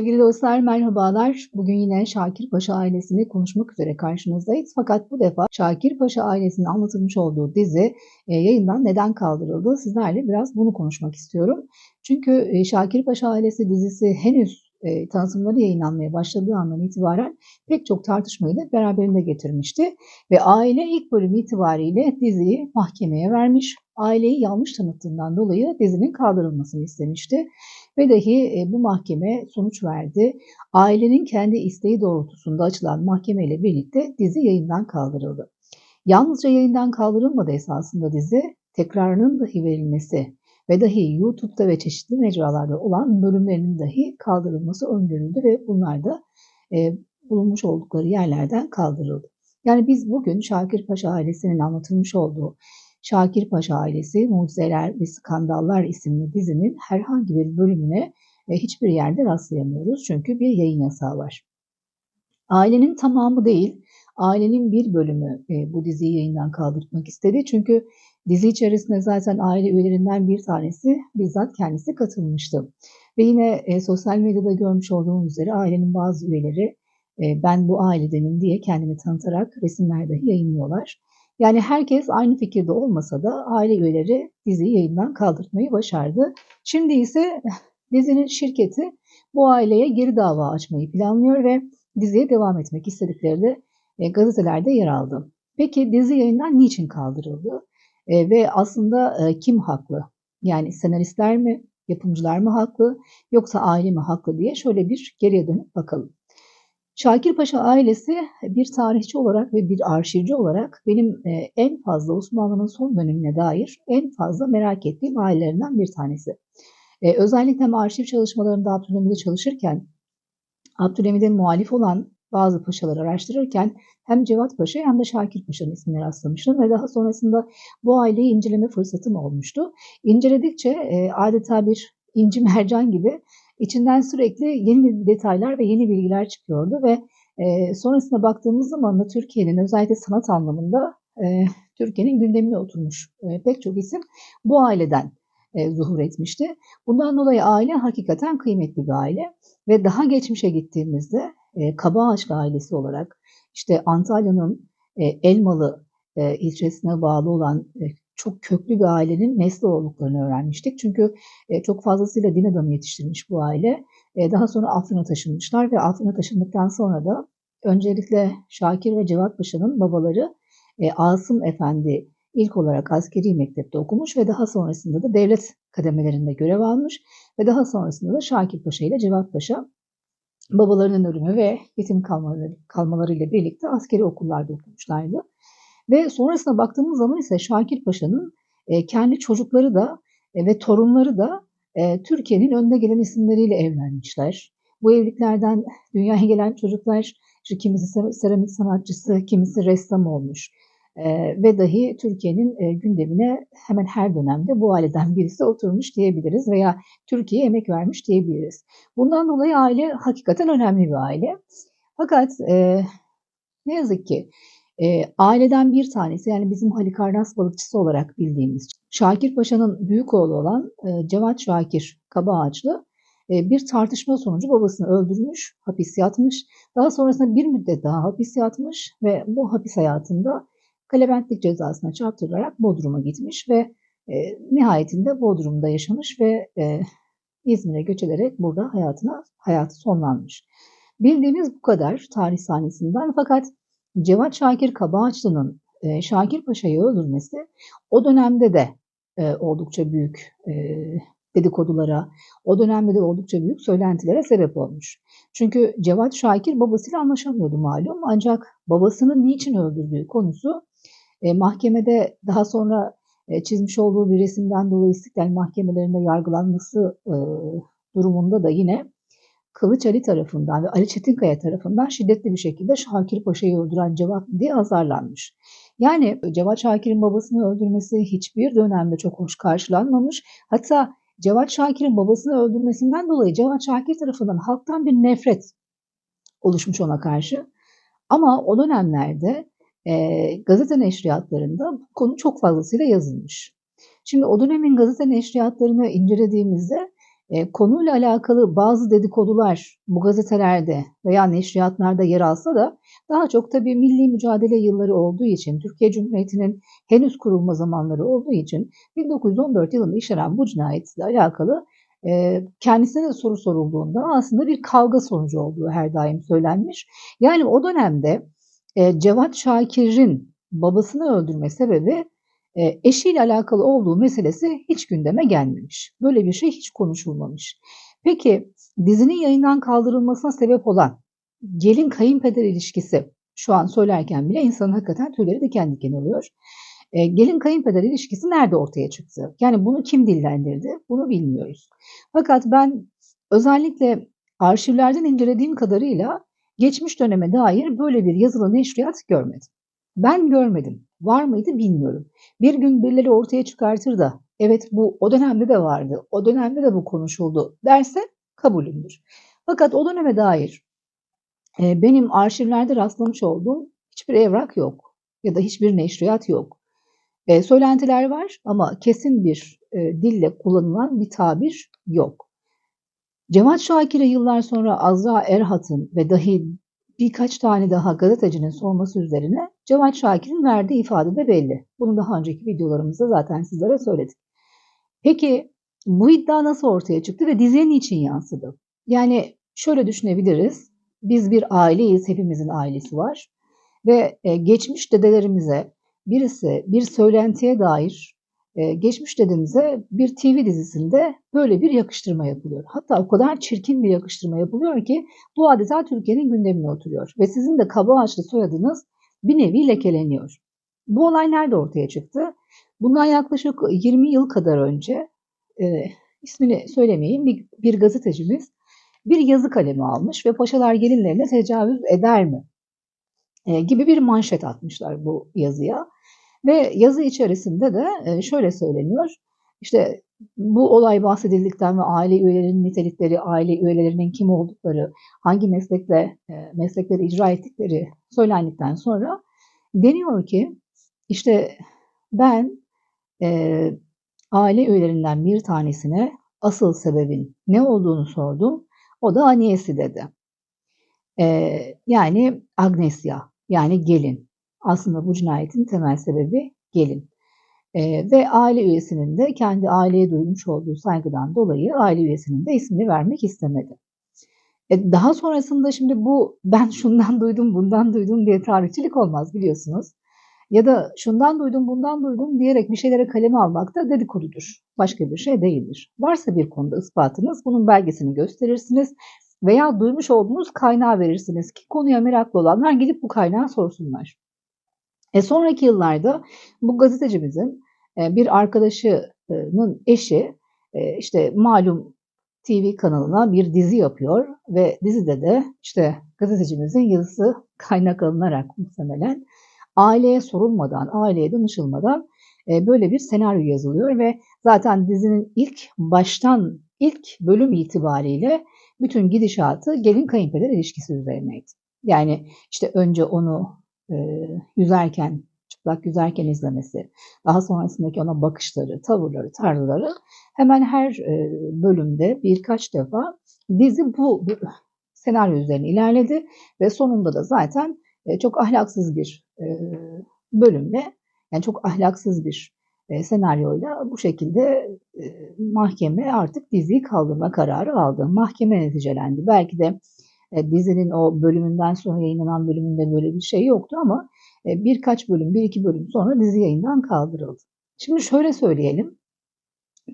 Sevgili dostlar merhabalar. Bugün yine Şakir Paşa ailesini konuşmak üzere karşınızdayız. Fakat bu defa Şakir Paşa ailesinin anlatılmış olduğu dizi e, yayından neden kaldırıldı? Sizlerle biraz bunu konuşmak istiyorum. Çünkü e, Şakir Paşa ailesi dizisi henüz e, tanıtımları yayınlanmaya başladığı andan itibaren pek çok tartışmayı da beraberinde getirmişti. Ve aile ilk bölüm itibariyle diziyi mahkemeye vermiş. Aileyi yanlış tanıttığından dolayı dizinin kaldırılmasını istemişti. Ve dahi e, bu mahkeme sonuç verdi. Ailenin kendi isteği doğrultusunda açılan mahkeme ile birlikte dizi yayından kaldırıldı. Yalnızca yayından kaldırılmadı esasında dizi, tekrarının dahi verilmesi ve dahi YouTube'da ve çeşitli mecralarda olan bölümlerinin dahi kaldırılması öngörüldü ve bunlar da e, bulunmuş oldukları yerlerden kaldırıldı. Yani biz bugün Şakir Paşa ailesinin anlatılmış olduğu Şakir Paşa ailesi Mucizeler ve Skandallar isimli dizinin herhangi bir bölümüne e, hiçbir yerde rastlayamıyoruz. Çünkü bir yayın yasağı var. Ailenin tamamı değil, ailenin bir bölümü e, bu diziyi yayından kaldırmak istedi. Çünkü dizi içerisinde zaten aile üyelerinden bir tanesi bizzat kendisi katılmıştı. Ve yine e, sosyal medyada görmüş olduğumuz üzere ailenin bazı üyeleri ben bu ailedenim diye kendini tanıtarak resimler dahi yayınlıyorlar. Yani herkes aynı fikirde olmasa da aile üyeleri diziyi yayından kaldırmayı başardı. Şimdi ise dizinin şirketi bu aileye geri dava açmayı planlıyor ve diziye devam etmek istedikleri de e, gazetelerde yer aldı. Peki dizi yayından niçin kaldırıldı? E, ve aslında e, kim haklı? Yani senaristler mi, yapımcılar mı haklı yoksa aile mi haklı diye şöyle bir geriye dönüp bakalım. Şakir Paşa ailesi bir tarihçi olarak ve bir arşivci olarak benim e, en fazla Osmanlı'nın son dönemine dair en fazla merak ettiğim ailelerinden bir tanesi. E, özellikle arşiv çalışmalarında Abdülhamid'e çalışırken Abdülhamid'e muhalif olan bazı paşaları araştırırken hem Cevat Paşa hem de Şakir Paşa'nın ismini rastlamıştım ve daha sonrasında bu aileyi inceleme fırsatım olmuştu. İnceledikçe e, adeta bir inci mercan gibi İçinden sürekli yeni detaylar ve yeni bilgiler çıkıyordu ve e, sonrasında baktığımız zaman da Türkiye'nin özellikle sanat anlamında e, Türkiye'nin gündemine oturmuş e, pek çok isim bu aileden e, zuhur etmişti. Bundan dolayı aile hakikaten kıymetli bir aile ve daha geçmişe gittiğimizde e, Kabaağaçlı ailesi olarak işte Antalya'nın e, Elmalı e, ilçesine bağlı olan e, çok köklü bir ailenin nesli olduklarını öğrenmiştik. Çünkü e, çok fazlasıyla din adamı yetiştirmiş bu aile. E, daha sonra Afrin'e taşınmışlar ve Afrin'e taşındıktan sonra da öncelikle Şakir ve Cevat Paşa'nın babaları e, Asım Efendi ilk olarak askeri mektepte okumuş ve daha sonrasında da devlet kademelerinde görev almış ve daha sonrasında da Şakir Paşa ile Cevat Paşa babalarının ölümü ve yetim kalmaları, kalmalarıyla birlikte askeri okullarda okumuşlardı. Ve sonrasına baktığımız zaman ise Şakir Paşa'nın e, kendi çocukları da e, ve torunları da e, Türkiye'nin önde gelen isimleriyle evlenmişler. Bu evliliklerden dünyaya gelen çocuklar işte kimisi seramik sanatçısı, kimisi ressam olmuş. Ve dahi Türkiye'nin e, gündemine hemen her dönemde bu aileden birisi oturmuş diyebiliriz veya Türkiye'ye emek vermiş diyebiliriz. Bundan dolayı aile hakikaten önemli bir aile. Fakat ne yazık ki e, aileden bir tanesi yani bizim Halikarnas balıkçısı olarak bildiğimiz Şakir Paşa'nın büyük oğlu olan e, Cevat Şakir Kabaağaçlı e, bir tartışma sonucu babasını öldürmüş, hapis yatmış. Daha sonrasında bir müddet daha hapis yatmış ve bu hapis hayatında kalebentlik cezasına çarptırılarak Bodrum'a gitmiş ve e, nihayetinde Bodrum'da yaşamış ve e, İzmir'e göç ederek burada hayatına hayatı sonlanmış. Bildiğimiz bu kadar tarih sahnesinden fakat Cevat Şakir Kabaağaçlı'nın e, Şakir Paşa'yı öldürmesi o dönemde de e, oldukça büyük e, dedikodulara, o dönemde de oldukça büyük söylentilere sebep olmuş. Çünkü Cevat Şakir babasıyla anlaşamıyordu malum ancak babasının niçin öldürdüğü konusu mahkemede daha sonra çizmiş olduğu bir resimden dolayı istiklal mahkemelerinde yargılanması durumunda da yine Kılıç Ali tarafından ve Ali Çetinkaya tarafından şiddetli bir şekilde Şakir Paşa'yı öldüren Cevat diye azarlanmış. Yani Cevat Şakir'in babasını öldürmesi hiçbir dönemde çok hoş karşılanmamış. Hatta Cevat Şakir'in babasını öldürmesinden dolayı Cevat Şakir tarafından halktan bir nefret oluşmuş ona karşı. Ama o dönemlerde e, gazete neşriyatlarında konu çok fazlasıyla yazılmış. Şimdi o dönemin gazete neşriyatlarını incelediğimizde E, konuyla alakalı bazı dedikodular bu gazetelerde veya neşriyatlarda yer alsa da daha çok tabii milli mücadele yılları olduğu için, Türkiye Cumhuriyeti'nin henüz kurulma zamanları olduğu için 1914 yılında işlenen bu cinayetle alakalı e, kendisine de soru sorulduğunda aslında bir kavga sonucu olduğu her daim söylenmiş. Yani o dönemde e, Cevat Şakir'in babasını öldürme sebebi eşiyle alakalı olduğu meselesi hiç gündeme gelmemiş. Böyle bir şey hiç konuşulmamış. Peki dizinin yayından kaldırılmasına sebep olan gelin kayınpeder ilişkisi şu an söylerken bile insanın hakikaten tüyleri diken diken oluyor. E, gelin kayınpeder ilişkisi nerede ortaya çıktı? Yani bunu kim dillendirdi? Bunu bilmiyoruz. Fakat ben özellikle arşivlerden incelediğim kadarıyla geçmiş döneme dair böyle bir yazılı neşriyat görmedim. Ben görmedim. Var mıydı bilmiyorum. Bir gün birileri ortaya çıkartır da evet bu o dönemde de vardı, o dönemde de bu konuşuldu derse kabulümdür. Fakat o döneme dair e, benim arşivlerde rastlamış olduğum hiçbir evrak yok ya da hiçbir neşriyat yok. E, söylentiler var ama kesin bir e, dille kullanılan bir tabir yok. Cevat Şakir'e yıllar sonra Azra Erhat'ın ve dahi birkaç tane daha gazetecinin sorması üzerine Cevat Şakir'in verdiği ifade de belli. Bunu daha önceki videolarımızda zaten sizlere söyledik. Peki bu iddia nasıl ortaya çıktı ve diziye niçin yansıdı? Yani şöyle düşünebiliriz. Biz bir aileyiz, hepimizin ailesi var. Ve e, geçmiş dedelerimize birisi bir söylentiye dair geçmiş dedemize bir TV dizisinde böyle bir yakıştırma yapılıyor. Hatta o kadar çirkin bir yakıştırma yapılıyor ki bu adeta Türkiye'nin gündemine oturuyor. Ve sizin de kaba ağaçlı soyadınız bir nevi lekeleniyor. Bu olay nerede ortaya çıktı? Bundan yaklaşık 20 yıl kadar önce e, ismini söylemeyeyim bir, bir gazetecimiz bir yazı kalemi almış ve paşalar gelinlerine tecavüz eder mi? E, gibi bir manşet atmışlar bu yazıya. Ve yazı içerisinde de e, şöyle söyleniyor. İşte bu olay bahsedildikten ve aile üyelerinin nitelikleri, aile üyelerinin kim oldukları, hangi meslekle e, meslekleri icra ettikleri söylendikten sonra deniyor ki işte ben e, aile üyelerinden bir tanesine asıl sebebin ne olduğunu sordum. O da Aniyesi dedi. E, yani Agnesya yani gelin. Aslında bu cinayetin temel sebebi gelin. E, ve aile üyesinin de kendi aileye duymuş olduğu saygıdan dolayı aile üyesinin de ismini vermek istemedi. E, daha sonrasında şimdi bu ben şundan duydum bundan duydum diye tarihçilik olmaz biliyorsunuz. Ya da şundan duydum bundan duydum diyerek bir şeylere kaleme almak da dedikodudur. Başka bir şey değildir. Varsa bir konuda ispatınız bunun belgesini gösterirsiniz veya duymuş olduğunuz kaynağı verirsiniz ki konuya meraklı olanlar gidip bu kaynağı sorsunlar. E sonraki yıllarda bu gazetecimizin e, bir arkadaşının eşi e, işte malum TV kanalına bir dizi yapıyor ve dizide de işte gazetecimizin yazısı kaynak alınarak muhtemelen aileye sorulmadan, aileye danışılmadan e, böyle bir senaryo yazılıyor ve zaten dizinin ilk baştan ilk bölüm itibariyle bütün gidişatı gelin kayınpeder ilişkisi üzerineydi. Yani işte önce onu e, yüzerken, çıplak yüzerken izlemesi, daha sonrasındaki ona bakışları, tavırları, tarzları hemen her e, bölümde birkaç defa dizi bu, bu senaryo üzerine ilerledi ve sonunda da zaten e, çok ahlaksız bir bölümle, yani çok ahlaksız bir senaryoyla bu şekilde mahkeme artık diziyi kaldırma kararı aldı. Mahkeme neticelendi. Belki de e, dizinin o bölümünden sonra yayınlanan bölümünde böyle bir şey yoktu ama e, birkaç bölüm, bir iki bölüm sonra dizi yayından kaldırıldı. Şimdi şöyle söyleyelim.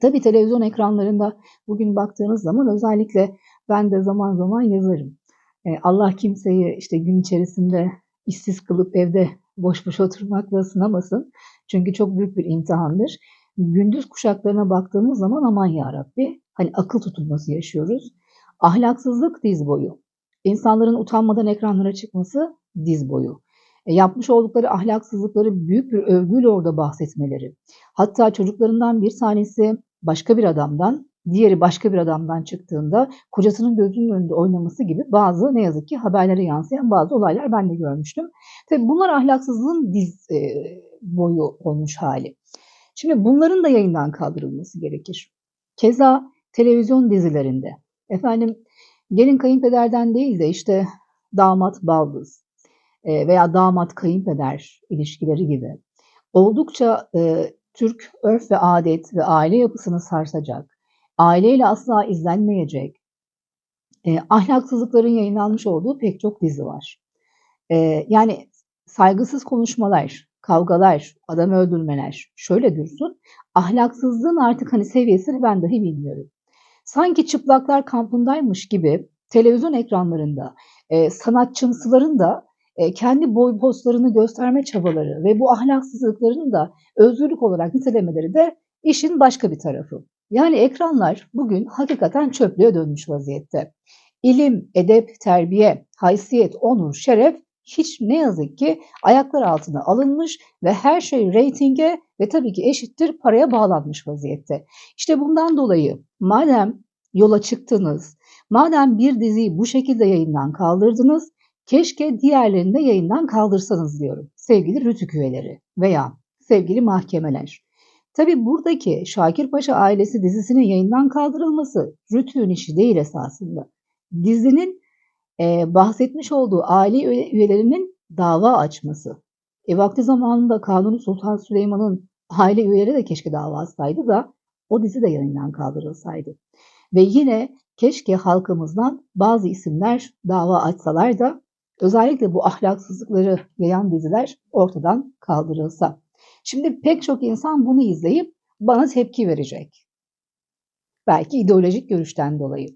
Tabii televizyon ekranlarında bugün baktığınız zaman özellikle ben de zaman zaman yazarım. E, Allah kimseyi işte gün içerisinde işsiz kılıp evde boş boş oturmakla sınamasın. Çünkü çok büyük bir imtihandır. Gündüz kuşaklarına baktığımız zaman aman ya Rabbi hani akıl tutulması yaşıyoruz. Ahlaksızlık diz boyu. İnsanların utanmadan ekranlara çıkması diz boyu. E, yapmış oldukları ahlaksızlıkları büyük bir övgüyle orada bahsetmeleri. Hatta çocuklarından bir tanesi başka bir adamdan, diğeri başka bir adamdan çıktığında kocasının gözünün önünde oynaması gibi bazı ne yazık ki haberlere yansıyan bazı olaylar ben de görmüştüm. Tabi bunlar ahlaksızlığın diz e, boyu olmuş hali. Şimdi bunların da yayından kaldırılması gerekir. Keza televizyon dizilerinde efendim gelin kayınpederden değil de işte damat baldız e, veya damat kayınpeder ilişkileri gibi oldukça e, Türk örf ve adet ve aile yapısını sarsacak, aileyle asla izlenmeyecek, e, ahlaksızlıkların yayınlanmış olduğu pek çok dizi var. E, yani saygısız konuşmalar, kavgalar, adam öldürmeler şöyle dursun. Ahlaksızlığın artık hani seviyesini ben dahi bilmiyorum. Sanki çıplaklar kampındaymış gibi televizyon ekranlarında e, sanatçımsıların da e, kendi boy postlarını gösterme çabaları ve bu ahlaksızlıkların da özgürlük olarak nitelemeleri de işin başka bir tarafı. Yani ekranlar bugün hakikaten çöplüğe dönmüş vaziyette. İlim, edep, terbiye, haysiyet, onur, şeref hiç ne yazık ki ayaklar altına alınmış ve her şey reytinge ve tabii ki eşittir paraya bağlanmış vaziyette. İşte bundan dolayı madem yola çıktınız, madem bir diziyi bu şekilde yayından kaldırdınız, keşke diğerlerini de yayından kaldırsanız diyorum sevgili rütük üyeleri veya sevgili mahkemeler. Tabi buradaki Şakir Paşa ailesi dizisinin yayından kaldırılması Rütü'nün işi değil esasında. Dizinin e, bahsetmiş olduğu aile üyelerinin dava açması. E, vakti zamanında Kanuni Sultan Süleyman'ın aile üyeleri de keşke dava açsaydı da o dizi de yayından kaldırılsaydı. Ve yine keşke halkımızdan bazı isimler dava açsalar da özellikle bu ahlaksızlıkları yayan diziler ortadan kaldırılsa. Şimdi pek çok insan bunu izleyip bana tepki verecek. Belki ideolojik görüşten dolayı.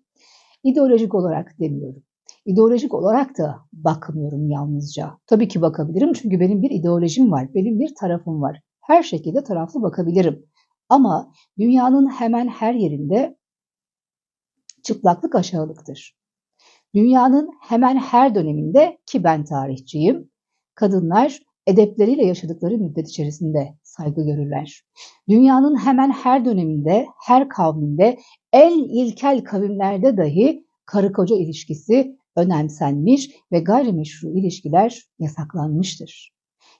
İdeolojik olarak demiyorum. İdeolojik olarak da bakmıyorum yalnızca. Tabii ki bakabilirim çünkü benim bir ideolojim var, benim bir tarafım var. Her şekilde taraflı bakabilirim. Ama dünyanın hemen her yerinde çıplaklık aşağılıktır. Dünyanın hemen her döneminde ki ben tarihçiyim, kadınlar edepleriyle yaşadıkları müddet içerisinde saygı görürler. Dünyanın hemen her döneminde, her kavminde, en ilkel kavimlerde dahi karı koca ilişkisi önemsenmiş ve gayrimeşru ilişkiler yasaklanmıştır.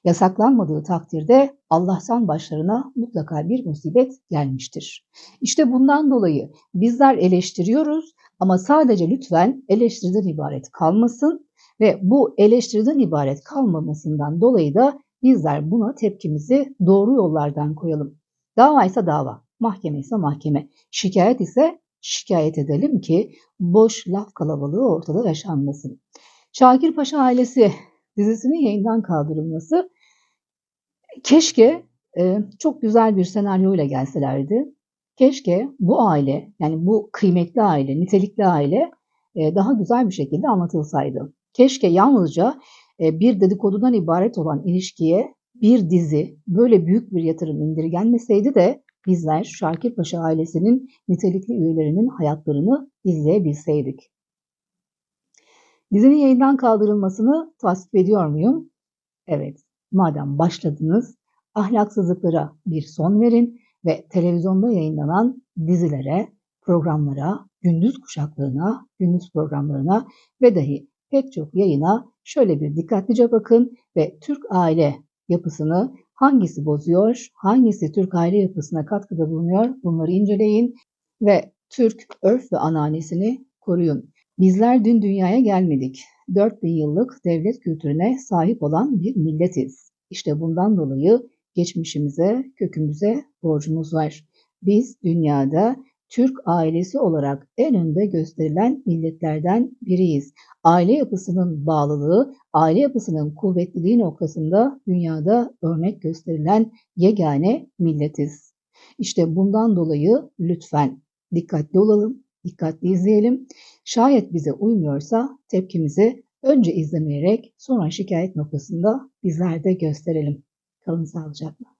Yasaklanmadığı takdirde Allah'tan başlarına mutlaka bir musibet gelmiştir. İşte bundan dolayı bizler eleştiriyoruz ama sadece lütfen eleştiriden ibaret kalmasın ve bu eleştiriden ibaret kalmamasından dolayı da bizler buna tepkimizi doğru yollardan koyalım. Dava ise dava, mahkeme ise mahkeme, şikayet ise şikayet edelim ki boş laf kalabalığı ortada yaşanmasın. Şakir Paşa ailesi dizisinin yayından kaldırılması keşke e, çok güzel bir senaryoyla gelselerdi. Keşke bu aile yani bu kıymetli aile, nitelikli aile e, daha güzel bir şekilde anlatılsaydı. Keşke yalnızca e, bir dedikodudan ibaret olan ilişkiye bir dizi böyle büyük bir yatırım indirgenmeseydi de bizler Şakir Paşa ailesinin nitelikli üyelerinin hayatlarını izleyebilseydik. Dizinin yayından kaldırılmasını tasvip ediyor muyum? Evet. Madem başladınız, ahlaksızlıklara bir son verin ve televizyonda yayınlanan dizilere, programlara, gündüz kuşaklığına, gündüz programlarına ve dahi pek çok yayına şöyle bir dikkatlice bakın ve Türk aile yapısını hangisi bozuyor, hangisi Türk aile yapısına katkıda bulunuyor bunları inceleyin ve Türk örf ve ananesini koruyun. Bizler dün dünyaya gelmedik. 4000 yıllık devlet kültürüne sahip olan bir milletiz. İşte bundan dolayı geçmişimize, kökümüze borcumuz var. Biz dünyada Türk ailesi olarak en önde gösterilen milletlerden biriyiz. Aile yapısının bağlılığı, aile yapısının kuvvetliliği noktasında dünyada örnek gösterilen yegane milletiz. İşte bundan dolayı lütfen dikkatli olalım, dikkatli izleyelim. Şayet bize uymuyorsa tepkimizi önce izlemeyerek sonra şikayet noktasında bizler de gösterelim. Kalın sağlıcakla.